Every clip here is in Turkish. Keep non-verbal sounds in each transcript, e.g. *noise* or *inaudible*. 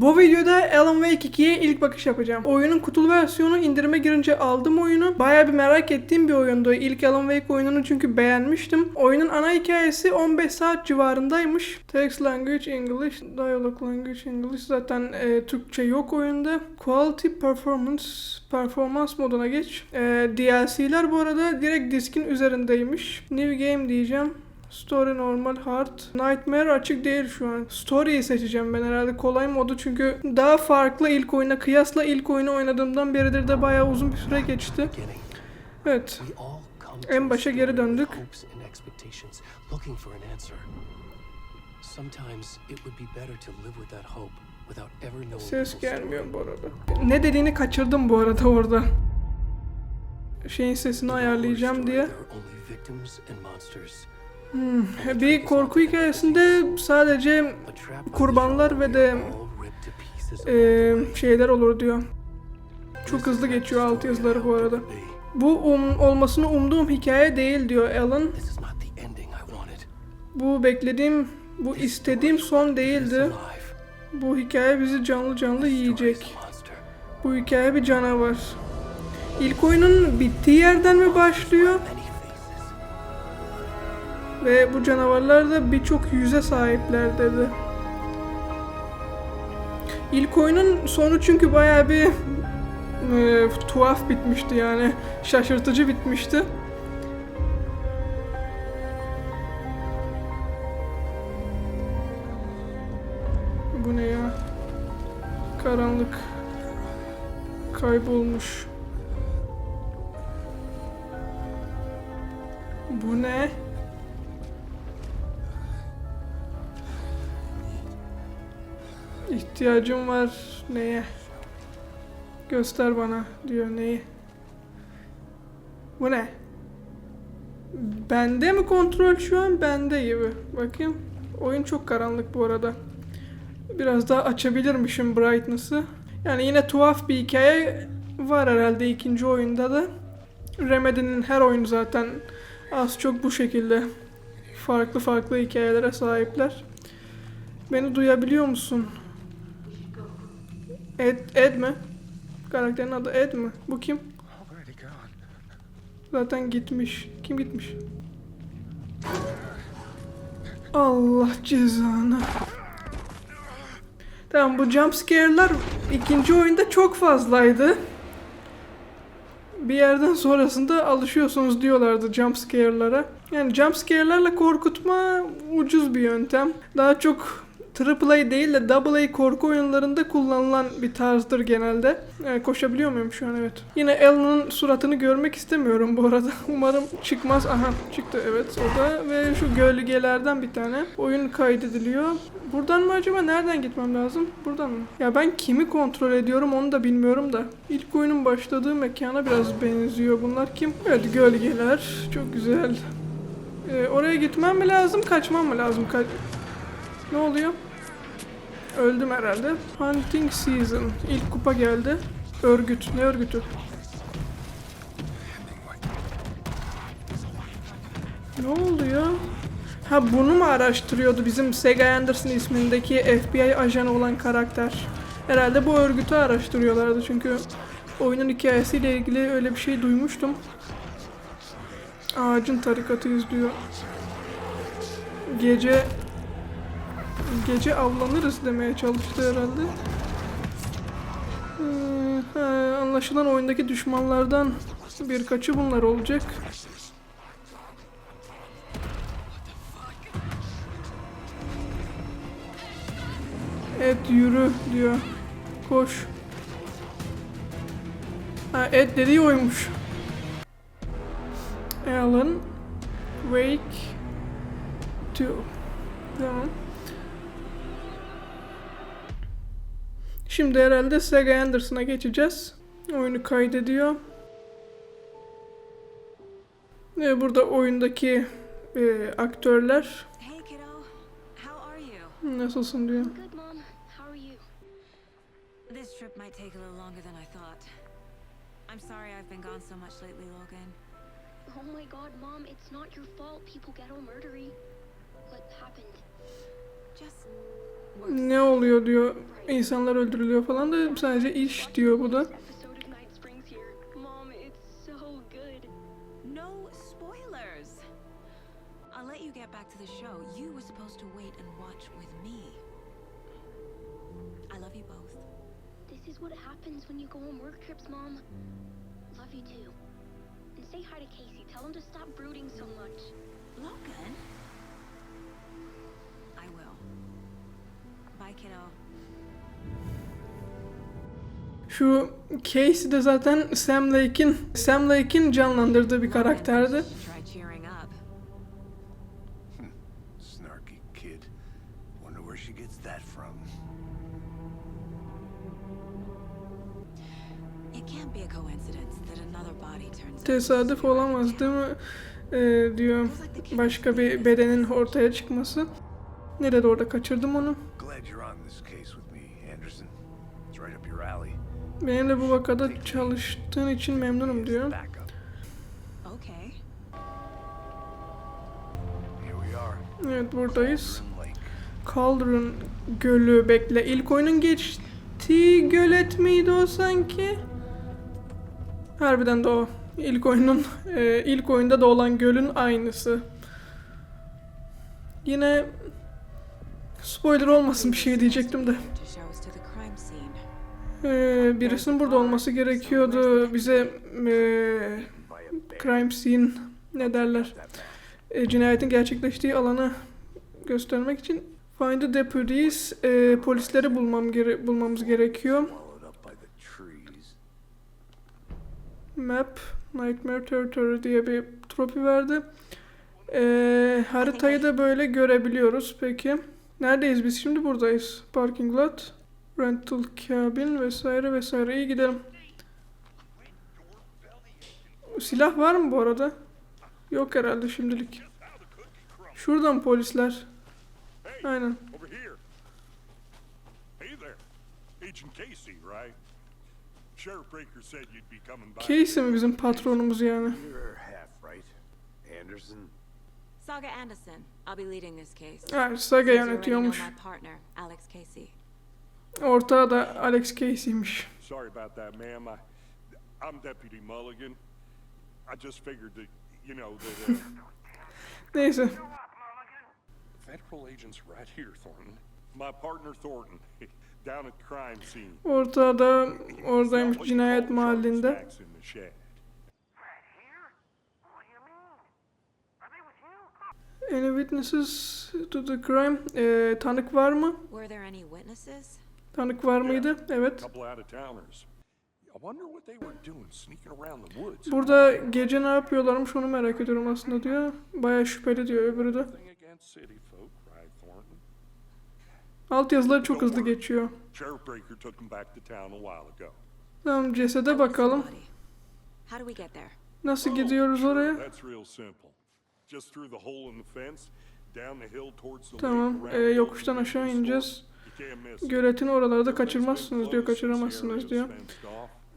Bu videoda Alan Wake 2'ye ilk bakış yapacağım. Oyunun kutulu versiyonu indirime girince aldım oyunu. Baya bir merak ettiğim bir oyundu. İlk Alan Wake oyununu çünkü beğenmiştim. Oyunun ana hikayesi 15 saat civarındaymış. Text Language English, Dialogue Language English zaten e, Türkçe yok oyunda. Quality Performance performans moduna geç. E, DLC'ler bu arada direkt diskin üzerindeymiş. New Game diyeceğim. Story normal hard. Nightmare açık değil şu an. Story'yi seçeceğim ben herhalde kolay modu çünkü daha farklı ilk oyuna kıyasla ilk oyunu oynadığımdan beridir de bayağı uzun bir süre geçti. Evet. En başa geri döndük. Ses gelmiyor bu arada. Ne dediğini kaçırdım bu arada orada. Şeyin sesini ayarlayacağım diye. Hmm, Bir korku hikayesinde sadece kurbanlar ve de eee, şeyler olur diyor. Çok hızlı geçiyor alt yazıları bu arada. Bu um, olmasını umduğum hikaye değil diyor Alan. Bu beklediğim, bu istediğim son değildi. Bu hikaye bizi canlı canlı yiyecek. Bu hikaye bir canavar. İlk oyunun bittiği yerden mi başlıyor? Ve bu canavarlar da birçok yüze sahipler dedi. İlk oyunun sonu çünkü bayağı bir e, tuhaf bitmişti yani. Şaşırtıcı bitmişti. Bu ne ya? Karanlık. Kaybolmuş. Bu ne? İhtiyacım var neye? Göster bana diyor neyi? Bu ne? Bende mi kontrol şu an? Bende gibi. Bakayım. Oyun çok karanlık bu arada. Biraz daha açabilirmişim brightness'ı. Yani yine tuhaf bir hikaye var herhalde ikinci oyunda da. Remedy'nin her oyunu zaten az çok bu şekilde. Farklı farklı hikayelere sahipler. Beni duyabiliyor musun? Ed, Ed mi? Karakterin adı Ed mi? Bu kim? Zaten gitmiş. Kim gitmiş? Allah cezanı. Tamam bu jump scare'lar ikinci oyunda çok fazlaydı. Bir yerden sonrasında alışıyorsunuz diyorlardı jump scare'lara. Yani jump scare'larla korkutma ucuz bir yöntem. Daha çok AAA değil de AA korku oyunlarında kullanılan bir tarzdır genelde. Yani koşabiliyor muyum şu an evet. Yine Alan'ın suratını görmek istemiyorum bu arada. *laughs* Umarım çıkmaz. Aha çıktı evet o da. Ve şu gölgelerden bir tane. Oyun kaydediliyor. Buradan mı acaba? Nereden gitmem lazım? Buradan mı? Ya ben kimi kontrol ediyorum onu da bilmiyorum da. İlk oyunun başladığı mekana biraz benziyor. Bunlar kim? Evet gölgeler. Çok güzel. Ee, oraya gitmem mi lazım? Kaçmam mı lazım? Ka- ne oluyor? Öldüm herhalde. Hunting Season. İlk kupa geldi. Örgüt. Ne örgütü? Ne oldu ya? Ha bunu mu araştırıyordu bizim Sega Anderson ismindeki FBI ajanı olan karakter? Herhalde bu örgütü araştırıyorlardı çünkü oyunun hikayesiyle ilgili öyle bir şey duymuştum. Ağacın tarikatıyız diyor. Gece gece avlanırız demeye çalıştı herhalde. Ee, ha, anlaşılan oyundaki düşmanlardan birkaçı bunlar olacak. Et yürü diyor. Koş. Ha et dediği oymuş. Alan Wake 2 Tamam. Şimdi herhalde Sega Anderson'a geçeceğiz. Oyunu kaydediyor. Ve burada oyundaki e, aktörler nasılsın diyor. This trip might take a little longer than I thought. I'm sorry I've been gone so much lately, Logan. Oh my god, Mom, it's not your fault people get all murdery. What happened? Just ne oluyor diyor. İnsanlar öldürülüyor falan da sadece iş diyor bu da. Episode of Night Springs here. Mom, it's so good. No spoilers. I'll let you get back to the show. You were supposed to wait and watch with me. I love you both. This is what happens when you go on work trips, Mom. Love you too. And say hi to Casey. Tell him to stop brooding so much. Logan? Şu Casey de zaten Sam Lake'in Sam Lake'in canlandırdığı bir karakterdi. Tesadüf olamaz değil mi? Ee, diyor başka bir bedenin ortaya çıkması. Nerede orada kaçırdım onu. Glad you're on this case with me, Anderson. It's right up your alley. Benimle bu vakada çalıştığın için memnunum diyor. Back up. Okay. Here we are. Evet buradayız. Cauldron Gölü bekle. İlk oyunun geçtiği gölet miydi o sanki? Harbiden de o. İlk oyunun e, ilk oyunda da olan gölün aynısı. Yine spoiler olmasın bir şey diyecektim de. Ee, birisinin burada olması gerekiyordu. Bize e, crime scene ne derler? E, cinayetin gerçekleştiği alanı göstermek için find the deputies e, polisleri bulmam gere- bulmamız gerekiyor. Map Nightmare Territory diye bir tropi verdi. E, haritayı da böyle görebiliyoruz. Peki neredeyiz biz şimdi? Buradayız. Parking lot, rental cabin vesaire vesaire. İyi gidelim. Silah var mı bu arada? Yok herhalde şimdilik. Şuradan polisler. Aynen. Casey, mi bizim patronumuz yani? Anderson. Saga Anderson. I'll be leading this case. Ha, Saga yönetiyormuş. my partner, Alex Casey. Ortağı da Alex Casey'miş. Sorry about that, ma'am. I, I'm Deputy Mulligan. I just figured that, you know, that uh, *laughs* Neyse. federal agents right here, Thornton. My partner Thornton, *laughs* down at crime scene. Ortağı da It's oradaymış cinayet mahallinde. truck stacks in the shed. Any witnesses to the crime? Ee, tanık var mı? Were there any witnesses? Tanık var mıydı? Evet. couple out of towners. I wonder what they were doing sneaking around the woods. Burada gece ne yapıyorlarmış onu merak ediyorum aslında diyor. Baya şüpheli diyor öbürü de. Alt yazıları çok hızlı geçiyor. Tamam cesede bakalım. Nasıl Oh, gidiyoruz oraya? That's real simple. Just through the hole in the fence, down the hill towards the Tamam. ee, the yokuştan aşağı ineceğiz. Göletin oralarda kaçırmazsınız diyor. Kaçıramazsınız diyor.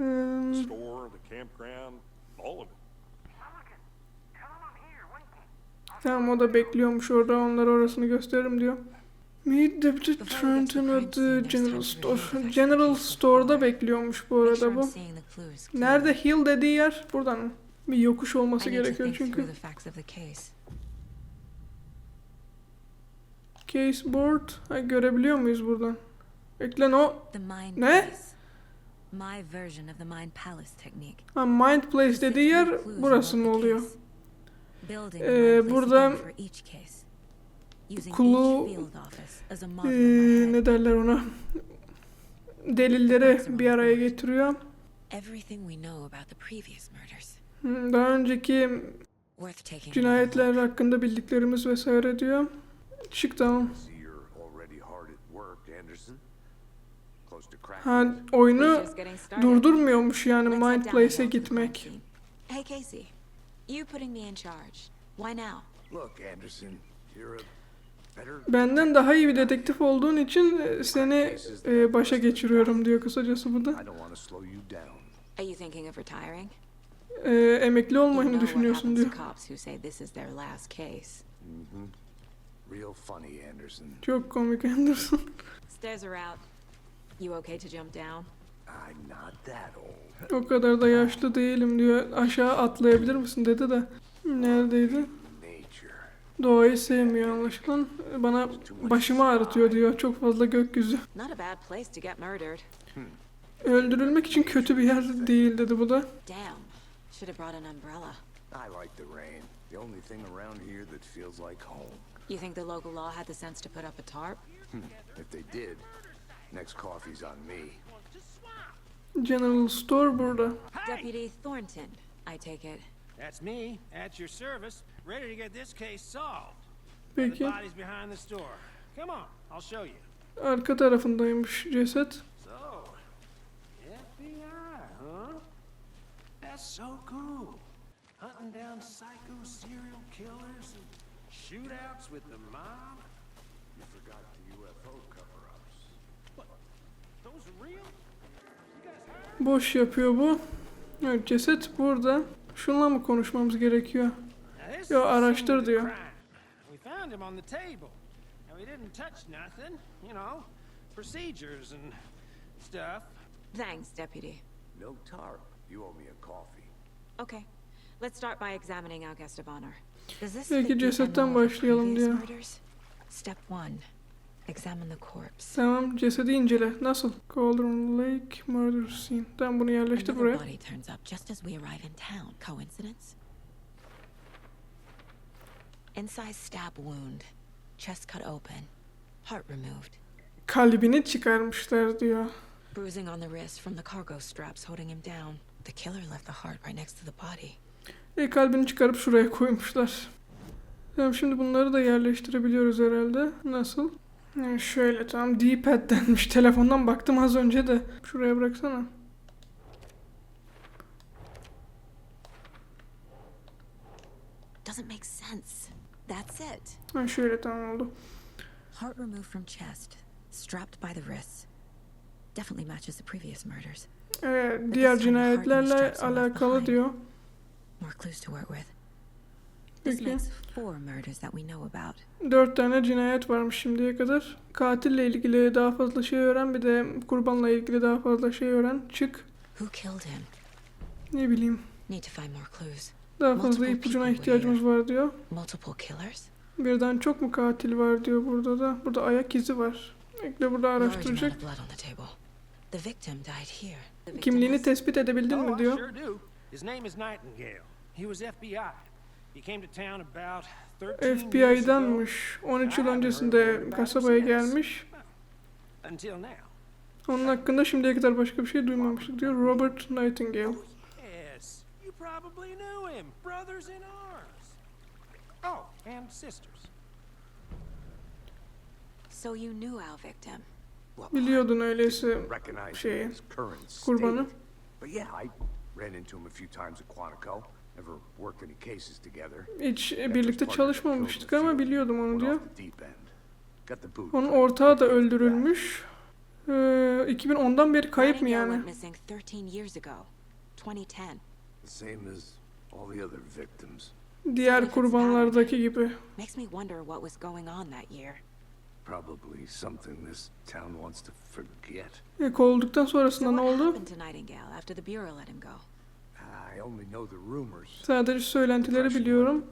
Ee, tamam o da bekliyormuş orada. Onlara orasını gösteririm diyor. Meet Deputy Trenton at the General Store. General Store'da bekliyormuş bu arada bu. Nerede. Hill dediği yer? Buradan mı? Bir yokuş olması gerekiyor çünkü. case. Board. Ha, görebiliyor muyuz buradan? Eklen o. Ne? My version of the mind palace technique. Ha, Mind Place dediği yer burası mı oluyor? Ee, burada as a Ee, ne derler ona? Delilleri bir araya getiriyor. Everything we know about the previous murders. Hı, Daha önceki cinayetler hakkında bildiklerimiz vesaire diyor. Çık tamam. Ha, oyunu durdurmuyormuş yani Mind Place'e gitmek. Hey Casey, you putting me in charge. Why now? Look, Anderson, you're a Benden daha iyi bir dedektif olduğun için e, seni e, başa geçiriyorum diyor kısacası bu da. E, emekli olmayı mı düşünüyorsun diyor. Anderson. Çok komik Anderson. *laughs* Stairs are out. You okay to jump down? I'm not that old. o kadar da yaşlı değilim diyor. Aşağı atlayabilir misin dedi de. Neredeydi? Doğayı sevmiyor anlaşılan. Bana başımı ağrıtıyor diyor. Çok fazla gökyüzü. Murdered. Öldürülmek için kötü bir yer değil dedi bu da. Damn. Should have brought an umbrella. I like the rain. The only thing around here that feels like home. You think the local law had the sense to put up a tarp? If they did, next coffee's on me. General Store burada. Deputy Thornton, I take it. That's me, at your service, ready to get this case solved. The Peki. body's behind the store. Come on, I'll show you. Arka tarafındaymış ceset. So, FBI, huh? That's so cool. Hunting down psycho serial killers and shootouts with the mob. You forgot the UFO cover-ups. Those are real? Boş yapıyor bu. Evet ceset burada. Şunla mı konuşmamız gerekiyor? Scene araştır diyor. crime. We found him on the table. And we didn't touch nothing, you know, procedures and stuff. Thanks, Deputy. No tarp. You owe me a coffee. Okay. Let's start by examining our guest of honor. Does this cesetten başlayalım diyor. Step one. Examine the corpse. Tamam cesedi incele. Nasıl? Cauldron Lake Murder Scene. Tamam bunu yerleştir Another buraya. body turns up just as we arrive in town. Coincidence? Inside stab wound. Chest cut open. Heart removed. Kalbini çıkarmışlar diyor. Bruising on the wrist from the cargo straps holding him down. The killer left the heart right next to the body. E kalbini çıkarıp şuraya koymuşlar. Tamam şimdi bunları da yerleştirebiliyoruz herhalde. Nasıl? Ha, şöyle tamam D-pad denmiş. *laughs* Telefondan baktım az önce de. Şuraya bıraksana. Doesn't make sense. That's it. Ha, şöyle tamam oldu. Heart removed from chest. Strapped by the wrists. Definitely matches the previous murders. Ee, diğer cinayetlerle alakalı diyor. More clues to work with. This Peki. makes four murders that we know about. Dört tane cinayet varmış şimdiye kadar. Katille ilgili daha fazla şey öğren bir de kurbanla ilgili daha fazla şey öğren. Çık. Who killed him? Ne bileyim. Need to find more clues. Daha fazla ipucuna ihtiyacımız var diyor. Multiple killers? Birden çok mu katil var diyor burada da. Burada ayak izi var. Bekle burada araştıracak. Kimliğini tespit edebildin oh, mi I diyor. sure do. His name is Nightingale. He was FBI. He came to town about 13 years ago FBI'danmış. 13 yıl öncesinde kasabaya gelmiş. Onun hakkında şimdiye kadar başka bir şey duymamıştık diyor. Robert Nightingale. Probably knew him. Brothers in arms. Oh, and sisters. So you knew our victim. Biliyordun öyleyse recognize şeyi, kurbanı. But yeah, I ran into him a few times at Quantico. Never worked any cases together. Hiç That birlikte çalışmamıştık ama biliyordum onu diyor. Onun ortağı da öldürülmüş. Ee, 2010'dan beri kayıp mı yani? Went missing 13 years ago. 2010. The same as all the other victims. Diğer kurbanlardaki gibi. Makes me wonder what was going on that year. Probably something this town wants to forget. E, kovulduktan sonrasında So ne what oldu? happened to Nightingale after the Bureau let him go? I only know the rumors. Sadece söylentileri biliyorum.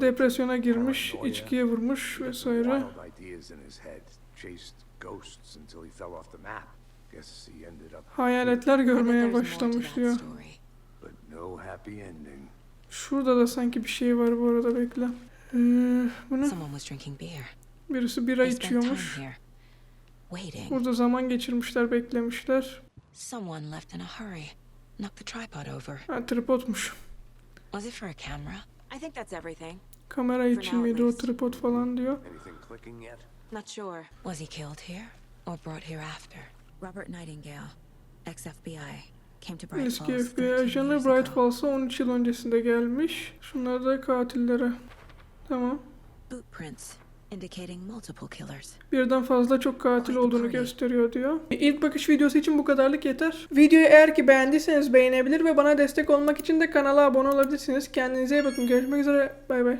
Depresyona girmiş, içkiye vurmuş vesaire. Wild ideas in his head. Chased ghosts until he fell off the map. Guess he ended up. Hayaletler görmeye başlamış diyor. Story. But no happy ending. Şurada da sanki bir şey var bu arada bekle. Ee, bu ne? Someone was drinking beer. Birisi bira içiyormuş. here, waiting. Burada zaman geçirmişler, beklemişler. Someone left in a hurry. Knocked the tripod over. Ha, tripodmuş. Was it for a camera? I think that's everything. Kamera için miydi o tripod falan diyor. Anything clicking yet? Not sure. Was he killed here or brought here after? Robert Nightingale, ex-FBI, Eski FBI 13 ajanı Bright. Falls'a 13 yıl öncesinde gelmiş. Şunlar da katillere. Tamam. Boot prints indicating multiple killers. Birden fazla çok katil olduğunu gösteriyor diyor. İlk bakış videosu için bu kadarlık yeter. Videoyu eğer ki beğendiyseniz beğenebilir ve bana destek olmak için de kanala abone olabilirsiniz. Kendinize iyi bakın. Görüşmek üzere. Bay bay.